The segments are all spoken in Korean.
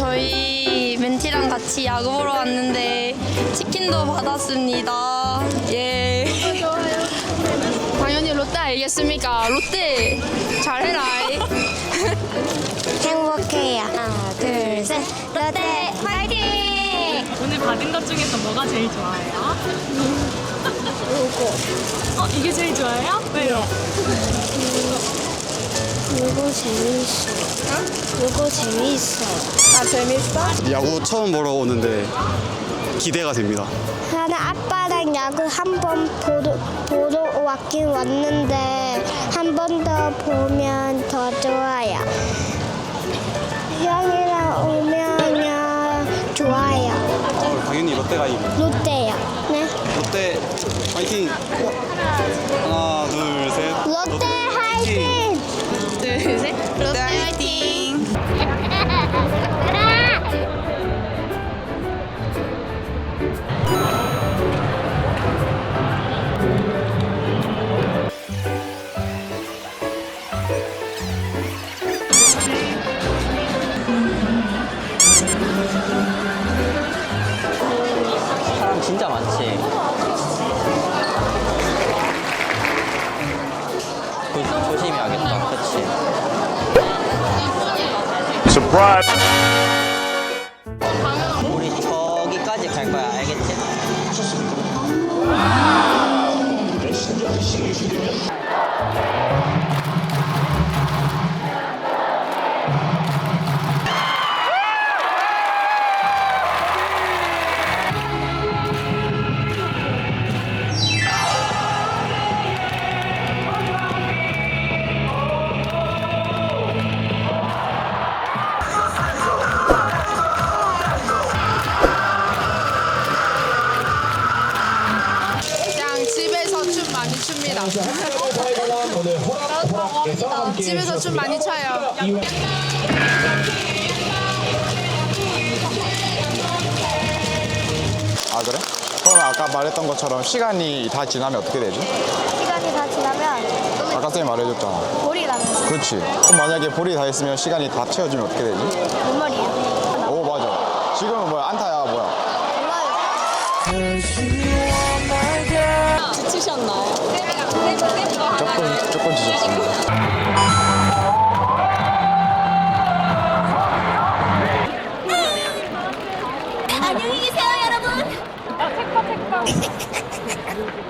저희 멘티랑 같이 야구 보러 왔는데 치킨도 받았습니다. 예. 당연히 롯데 알겠습니까? 롯데 잘해라. 행복해요. 하나, 둘, 셋. 롯데 화이팅! 오늘 받은 것 중에서 뭐가 제일 좋아해요? 이거. 어, 이게 제일 좋아해요? 왜요? 이거 재밌어. 이거 재밌어. 아 재밌어? 야구 처음 보러 오는데 기대가 됩니다. 나는 아빠랑 야구 한 번 보러, 보러 왔긴 왔는데 한 번 더 보면 더 좋아요. 형이랑 오면 좋아요. 어, 당연히 롯데가 이기. 롯데요. 네. 롯데 파이팅! 하나, 둘, 셋. 롯데 화이팅! 둘, 셋. 진짜 많지. 조, 조심해야겠다. 그치? 우리 저기까지 갈 거야. 알겠지? 많이 춥니다. 집에서 춤 많이 춰요. 아 그래? 그럼 아까 말했던 것처럼 시간이 다 지나면 어떻게 되지? 시간이 다 지나면 아까 쌤이 말해줬잖아. 볼이 나면서 그렇지. 그럼 만약에 볼이 다 있으면 시간이 다 채워지면 어떻게 되지? 눈물이에요. 오 맞아. 지금은 뭐야 안타야 뭐야? 지치셨나요? 조금 조금 지쳤습니다. 안녕히 계세요, 여러분. 사인 볼.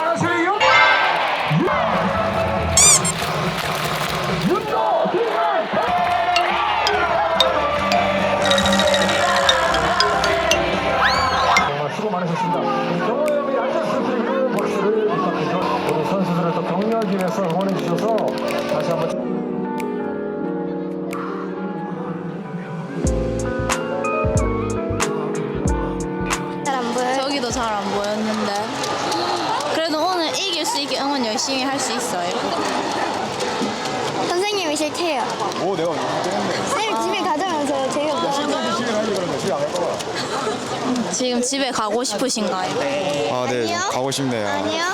아, 응원 열심히 할 수 있어요. 선생님이 싫대요. 오 내가. 쌤 집에 가자면서 재미없어. 신나게 집에 가야지 그러면 집에 안갈 거야. 지금 집에 가고 싶으신가요? 아 네. 가고 싶네요. 아니요.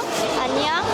아니요.